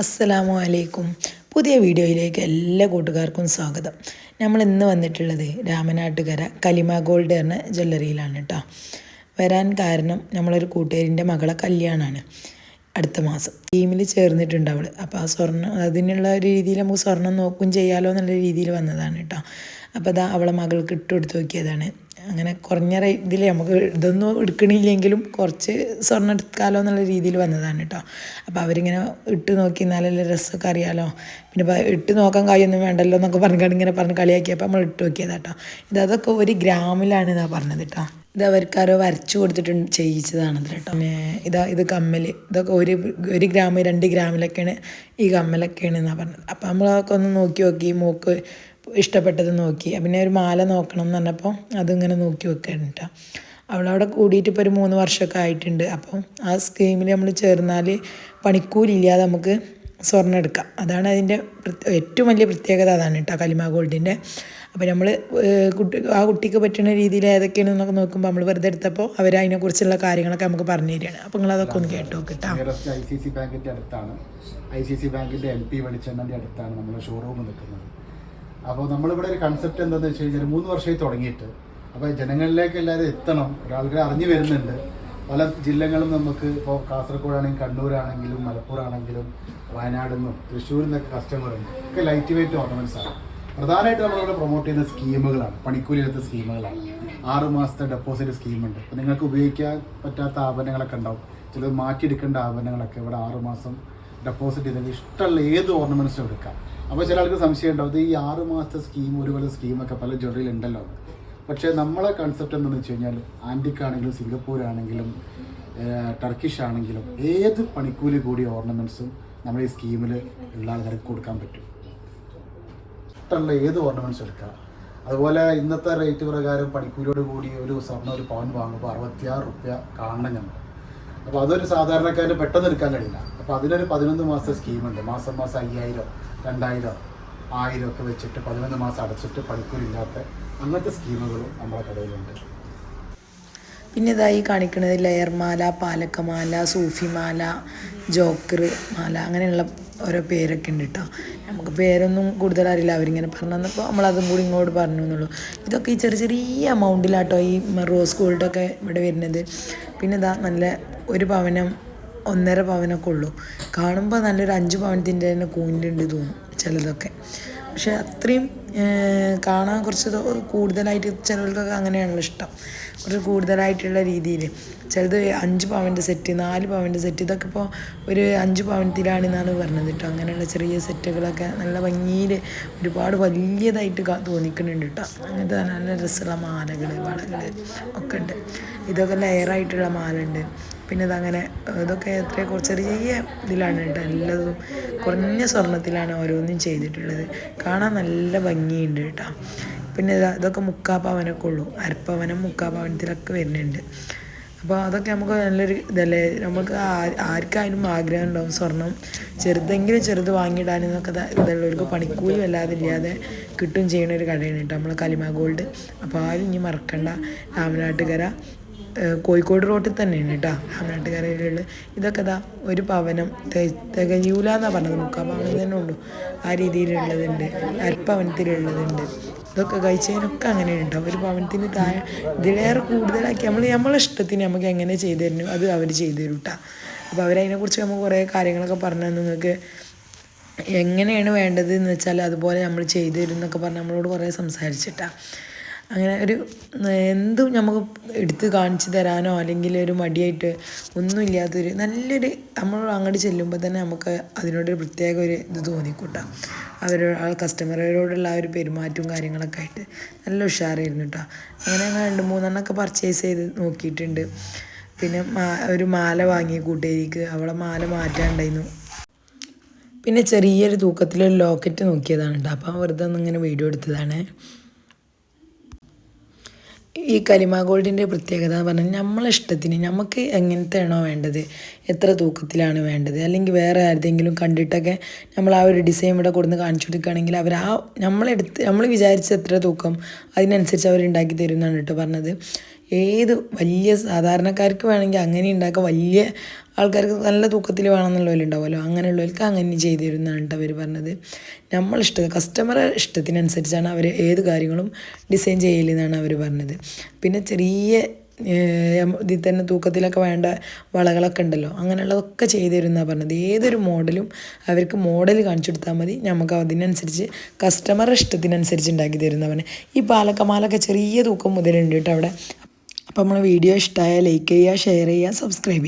അസ്സലാമു അലൈക്കും പുതിയ വീഡിയോയിലേക്ക് എല്ലാ കൂട്ടുകാർക്കും സ്വാഗതം. നമ്മൾ ഇന്ന് വന്നിട്ടുള്ളത് രാമനാട്ടുകര കലിമ ഗോൾഡ് എന്ന ജ്വല്ലറിയിലാണ് കേട്ടോ വരാൻ കാരണം നമ്മളൊരു കൂട്ടുകാരിന്റെ മകളെ കല്യാണമാണ് അടുത്ത മാസം. ടീമിൽ ചേർന്നിട്ടുണ്ട് അവൾ അപ്പോൾ ആ സ്വർണം അതിനുള്ള രീതിയിൽ നമുക്ക് സ്വർണം നോക്കും ചെയ്യാലോ എന്നുള്ള രീതിയിൽ വന്നതാണ് കേട്ടോ അപ്പോൾ അതാ അവളെ മകൾക്ക് ഇട്ട് കൊടുത്ത് നോക്കിയതാണ്. അങ്ങനെ കുറഞ്ഞ ഇതിൽ നമുക്ക് ഇതൊന്നും എടുക്കണില്ലെങ്കിലും കുറച്ച് സ്വർണം എടുക്കാമല്ലോ എന്നുള്ള രീതിയിൽ വന്നതാണ് കേട്ടോ അപ്പോൾ അവരിങ്ങനെ ഇട്ട് നോക്കി നല്ല രസമൊക്കെ അറിയാമല്ലോ പിന്നെ ഇട്ട് നോക്കാൻ കഴിയൊന്നും വേണ്ടല്ലോ എന്നൊക്കെ പറഞ്ഞിട്ട് ഇങ്ങനെ പറഞ്ഞ് കളിയാക്കിയപ്പോൾ നമ്മൾ ഇട്ട് നോക്കിയതാണ് കേട്ടോ ഇത് അതൊക്കെ ഒരു ഗ്രാമിലാണ് എന്നാണ് പറഞ്ഞത് കേട്ടോ ഇത് അവർക്കാരോ വരച്ചു കൊടുത്തിട്ട് ചെയ്യിച്ചതാണത് കേട്ടോ ഇതാ ഇത് കമ്മൽ ഇതൊക്കെ ഒരു ഒരു ഗ്രാം രണ്ട് ഗ്രാമിലൊക്കെയാണ് ഈ കമ്മലൊക്കെയാണ് എന്നാണ് പറഞ്ഞത്. അപ്പോൾ നമ്മളതൊക്കെ ഒന്ന് നോക്കി നോക്കി മൂക്ക് ഇഷ്ടപ്പെട്ടത് നോക്കി. പിന്നെ ഒരു മാല നോക്കണം എന്ന് പറഞ്ഞപ്പോൾ അതിങ്ങനെ നോക്കി വെക്കുകയാണ് കേട്ടോ അവളവിടെ കൂടിയിട്ട് ഇപ്പോൾ ഒരു മൂന്ന് വർഷമൊക്കെ ആയിട്ടുണ്ട്. അപ്പം ആ സ്കീമിൽ നമ്മൾ ചേർന്നാൽ പണിക്കൂലില്ലാതെ നമുക്ക് സ്വർണം എടുക്കാം. അതാണ് അതിന്റെ ഏറ്റവും വലിയ പ്രത്യേകത അതാണ് കേട്ടോ കലിമ ഗോൾഡിന്റെ അപ്പോൾ നമ്മൾ കുട്ടി ആ കുട്ടിക്ക് പറ്റുന്ന രീതിയിൽ ഏതൊക്കെയാണെന്നൊക്കെ നോക്കുമ്പോൾ നമ്മൾ വെറുതെ എടുത്തപ്പോൾ അവർ അതിനെക്കുറിച്ചുള്ള കാര്യങ്ങളൊക്കെ നമുക്ക് പറഞ്ഞു തരികയാണ്. അപ്പോൾ നിങ്ങൾ അതൊക്കെ ഒന്ന് കേട്ടോ കേട്ടോ ഐ സി സി ബാങ്കിന്റെ അടുത്താണ്. ഐ സി സി ബാങ്കിന്റെ എം പി വെളിച്ചെണ്ണന്റെ അടുത്താണ് നമ്മുടെ ഷോറൂം നിൽക്കുന്നത്. അപ്പോൾ നമ്മളിവിടെ ഒരു കൺസെപ്റ്റ് എന്താണെന്ന് വെച്ച് കഴിഞ്ഞാൽ മൂന്ന് വർഷമായി തുടങ്ങിയിട്ട്. അപ്പോൾ ജനങ്ങളിലേക്ക് എല്ലാവരും എത്തണം. ഒരാൾക്കാർ അറിഞ്ഞു വരുന്നുണ്ട്. പല ജില്ലകളും നമുക്ക് ഇപ്പോൾ കാസർഗോഡാണെങ്കിലും കണ്ണൂരാണെങ്കിലും മലപ്പുറമാണെങ്കിലും വയനാട് നിന്നും തൃശ്ശൂരിൽ നിന്നൊക്കെ കസ്റ്റമറുണ്ട് ഒക്കെ ലൈറ്റ് വെയിറ്റ് ഓർണമെന്റ്സാണ് പ്രധാനമായിട്ട് നമ്മളിവിടെ പ്രൊമോട്ട് ചെയ്യുന്ന സ്കീമുകളാണ്. പണിക്കൂലിയെടുത്ത സ്കീമുകളാണ്. ആറ് മാസത്തെ ഡെപ്പോസിറ്റ് സ്കീമുണ്ട് അപ്പോൾ നിങ്ങൾക്ക് ഉപയോഗിക്കാൻ പറ്റാത്ത ആഭരണങ്ങളൊക്കെ ഉണ്ടാവും. ചിലത് മാറ്റിയെടുക്കേണ്ട ആഭരണങ്ങളൊക്കെ ഇവിടെ ആറ് മാസം ഡെപ്പോസിറ്റ് ചെയ്താൽ ഇഷ്ടമുള്ള ഏത് ഓർണമെന്റ്സും എടുക്കാം. അപ്പോൾ ചില ആൾക്ക് സംശയം ഉണ്ടാവും ഈ ആറ് മാസത്തെ സ്കീം ഒരുപോലെ സ്കീമൊക്കെ പല ജ്വല്ലറിയിൽ ഉണ്ടല്ലോ പക്ഷേ നമ്മളെ കൺസെപ്റ്റ് എന്താണെന്ന് വെച്ച് കഴിഞ്ഞാൽ ആന്റിക്കാണെങ്കിലും സിംഗപ്പൂർ ആണെങ്കിലും ടർക്കിഷ് ആണെങ്കിലും ഏത് പണിക്കൂലി കൂടിയ ഓർണമെന്റ്സും നമ്മൾ ഈ സ്കീമിൽ ഉള്ള ആൾക്കാർക്ക് കൊടുക്കാൻ പറ്റും. ഇഷ്ടമുള്ള ഏത് ഓർണമെന്റ്സ് എടുക്കാം? അതുപോലെ ഇന്നത്തെ റേറ്റ് പ്രകാരം പണിക്കൂലിയോട് കൂടി ഒരു സ്വർണം ഒരു പവൻ വാങ്ങുമ്പോൾ അറുപത്തിയാറ് റുപ്യ കാണണം ഞങ്ങൾ അപ്പോൾ അതൊരു സാധാരണക്കാരന് പെട്ടെന്ന് എടുക്കാൻ കഴിയില്ല. അപ്പോൾ അതിനൊരു പതിനൊന്ന് മാസത്തെ സ്കീമുണ്ട്. മാസം മാസം അയ്യായിരം രണ്ടായിരം ആയിരം ഒക്കെ വെച്ചിട്ട് പതിനൊന്ന് മാസം അടച്ചിട്ട് പണിക്കൂലില്ലാത്ത അങ്ങനത്തെ സ്കീമുകളും നമ്മുടെ കടയിലുണ്ട്. പിന്നെ ഇതായി കാണിക്കുന്നത് ലെയർമാല പാലക്കമാല സൂഫിമാല ജോക്കർ മാല അങ്ങനെയുള്ള ഓരോ പേരൊക്കെ ഉണ്ട് കേട്ടോ നമുക്ക് പേരൊന്നും കൂടുതൽ അറിയില്ല. അവരിങ്ങനെ പറഞ്ഞു തന്നപ്പോൾ നമ്മളതും കൂടി ഇങ്ങോട്ട് പറഞ്ഞു എന്നുള്ളൂ. ഇതൊക്കെ ഈ ചെറിയ ചെറിയ എമൗണ്ടിലാട്ടോ ഈ റോസ് ഗോൾഡൊക്കെ ഇവിടെ വരുന്നത്. പിന്നെ ഇതാ നല്ല ഒരു പവനം ഒന്നര പവനൊക്കെ ഉള്ളൂ. കാണുമ്പോൾ നല്ലൊരു അഞ്ച് പവനത്തിന്റെ തന്നെ കൂനിലുണ്ട് തോന്നും ചിലതൊക്കെ. പക്ഷെ അത്രയും കാണാൻ കുറച്ച് കൂടുതലായിട്ട് ചിലർക്കൊക്കെ അങ്ങനെയാണല്ലോ ഇഷ്ടം. കുറച്ച് കൂടുതലായിട്ടുള്ള രീതിയിൽ ചിലത് അഞ്ച് പവന്റെ സെറ്റ് നാല് പവന്റെ സെറ്റ് ഇതൊക്കെ ഇപ്പോൾ ഒരു അഞ്ച് പവനത്തിലാണെന്നാണ് പറഞ്ഞത് കേട്ടോ. അങ്ങനെയുള്ള ചെറിയ സെറ്റുകളൊക്കെ നല്ല ഭംഗിയിൽ ഒരുപാട് വലിയതായിട്ട് തോന്നിക്കുന്നുണ്ട് കേട്ടോ. അങ്ങനത്തെ നല്ല രസമുള്ള മാലകൾ വളകൾ ഒക്കെ ഉണ്ട്. ഇതൊക്കെ ലെയറായിട്ടുള്ള മാല ഉണ്ട് പിന്നെ ഇതങ്ങനെ ഇതൊക്കെ എത്ര കുറച്ച് ചെറിയ ഇതിലാണ് കേട്ടോ എല്ലാതും. കുറഞ്ഞ സ്വർണത്തിലാണ് ഓരോന്നും ചെയ്തിട്ടുള്ളത്. കാണാൻ നല്ല ഭംഗിയുണ്ട് കേട്ടോ. പിന്നെ ഇതാ ഇതൊക്കെ മുക്കാ പവനൊക്കെ ഉള്ളൂ. അരപ്പവനം മുക്കാ പവനത്തിലൊക്കെ വരുന്നുണ്ട്. അപ്പോൾ അതൊക്കെ നമുക്ക് നല്ലൊരു ഇതല്ലേ? നമുക്ക് ആർക്കായാലും ആഗ്രഹം ഉണ്ടാവും സ്വർണം ചെറുതെങ്കിലും ചെറുത് വാങ്ങിയിടാനെന്നൊക്കെ ഇതുള്ളവർക്ക് പണിക്കൂലി വല്ലാതെ ഇല്ലാതെ കിട്ടും ചെയ്യുന്ന ഒരു കടയാണ് കേട്ടോ നമ്മൾ കലിമ ഗോൾഡ്. അപ്പോൾ ആരും ഇനി മറക്കണ്ട. രാമനാട്ടുകര. കോഴിക്കോട് റോട്ടിൽ തന്നെയാണ് കേട്ടോ. രാമനാട്ടുകരയിലുള്ള ഇതൊക്കെ ഇതാ ഒരു പവനം. തികഞ്ഞൂല എന്നാണ് പറഞ്ഞത് മുക്കാൽ പവനം തന്നെ ഉള്ളൂ. ആ രീതിയിലുള്ളതുണ്ട്. അരപ്പവനത്തിലുള്ളതുണ്ട് ഇതൊക്കെ കഴിച്ചതിനൊക്കെ അങ്ങനെ ഉണ്ടാവും ഒരു പവനത്തിന് താഴെ ഇതിലേറെ കൂടുതലാക്കി നമ്മൾ നമ്മളെ ഇഷ്ടത്തിന് നമുക്ക് എങ്ങനെ ചെയ്തു തരുന്നു അത് അവർ ചെയ്തു തരും കേട്ടോ. അപ്പോൾ അവരതിനെക്കുറിച്ച് നമുക്ക് കുറേ കാര്യങ്ങളൊക്കെ പറഞ്ഞു നിങ്ങൾക്ക് എങ്ങനെയാണ് വേണ്ടത് എന്ന് വെച്ചാൽ അതുപോലെ നമ്മൾ ചെയ്തു തരും എന്നൊക്കെ പറഞ്ഞ് നമ്മളോട് കുറേ സംസാരിച്ചിട്ടാ. അങ്ങനെ ഒരു എന്തും നമുക്ക് എടുത്ത് കാണിച്ചു തരാനോ അല്ലെങ്കിൽ ഒരു മടിയായിട്ട് ഒന്നുമില്ലാത്തൊരു നല്ലൊരു നമ്മൾ അങ്ങോട്ട് ചെല്ലുമ്പോൾ തന്നെ നമുക്ക് അതിനോടൊരു പ്രത്യേക ഒരു ഇത് തോന്നിക്കൂട്ടാ. അവർ ആ കസ്റ്റമറോടുള്ള ആ ഒരു പെരുമാറ്റവും കാര്യങ്ങളൊക്കെ ആയിട്ട് നല്ല ഉഷാറായിരുന്നു കേട്ടോ അങ്ങനെ രണ്ട് മൂന്നെണ്ണമൊക്കെ പർച്ചേസ് ചെയ്ത് നോക്കിയിട്ടുണ്ട്. പിന്നെ ഒരു മാല വാങ്ങി കൂട്ടേരിക്ക് അവളെ മാല മാറ്റാണ്ടായിരുന്നു. പിന്നെ ചെറിയൊരു തൂക്കത്തിലൊരു ലോക്കറ്റ് നോക്കിയതാണ് കേട്ടോ അപ്പം വെറുതെ ഒന്നിങ്ങനെ വീഡിയോ എടുത്തതാണ്. ഈ കലിമ ഗോൾഡിന്റെ പ്രത്യേകത എന്ന് പറഞ്ഞാൽ നമ്മളെ ഇഷ്ടത്തിന് നമുക്ക് എങ്ങനത്തെയാണോ വേണ്ടത് എത്ര തൂക്കത്തിലാണ് വേണ്ടത് അല്ലെങ്കിൽ വേറെ ആരുടെങ്കിലും കണ്ടിട്ടൊക്കെ നമ്മൾ ആ ഒരു ഡിസൈൻ ഇവിടെ കൊടുന്ന് കാണിച്ചു കൊടുക്കുകയാണെങ്കിൽ അവർ ആ നമ്മളെടുത്ത് നമ്മൾ വിചാരിച്ച എത്ര തൂക്കം അതിനനുസരിച്ച് അവർ ഉണ്ടാക്കി തരും എന്നാണ് കേട്ടോ പറഞ്ഞത്. ഏത് വലിയ സാധാരണക്കാർക്ക് വേണമെങ്കിൽ അങ്ങനെ ഉണ്ടാക്കുക വലിയ ആൾക്കാർക്ക് നല്ല തൂക്കത്തിൽ വേണമെന്നുള്ളവരുണ്ടാവുമല്ലോ അങ്ങനെയുള്ളവർക്ക് അങ്ങനെ ചെയ്തു തരുന്നതാണ് അവർ പറഞ്ഞത്. നമ്മൾ ഇഷ്ട കസ്റ്റമറെ ഇഷ്ടത്തിനനുസരിച്ചാണ് അവർ ഏത് കാര്യങ്ങളും ഡിസൈൻ ചെയ്യലെന്നാണ് അവർ പറഞ്ഞത്. പിന്നെ ചെറിയ ഇതിൽ തന്നെ തൂക്കത്തിലൊക്കെ വേണ്ട വളകളൊക്കെ ഉണ്ടല്ലോ. അങ്ങനെയുള്ളതൊക്കെ ചെയ്തു തരുന്നതാണ് പറഞ്ഞത്. ഏതൊരു മോഡലും അവർക്ക് മോഡൽ കാണിച്ചു കൊടുത്താൽ മതി. നമുക്ക് അതിനനുസരിച്ച് കസ്റ്റമർ ഇഷ്ടത്തിനനുസരിച്ച് ഉണ്ടാക്കി തരുന്ന പറഞ്ഞത്. ഈ പാലക്കമാലൊക്കെ ചെറിയ തൂക്കം മുതലുണ്ട് കേട്ടോ അവിടെ. അപ്പോൾ നമ്മളെ വീഡിയോ ഇഷ്ടമായാൽ ലൈക്ക് ചെയ്യുക ഷെയർ ചെയ്യുക സബ്സ്ക്രൈബ് ചെയ്യുക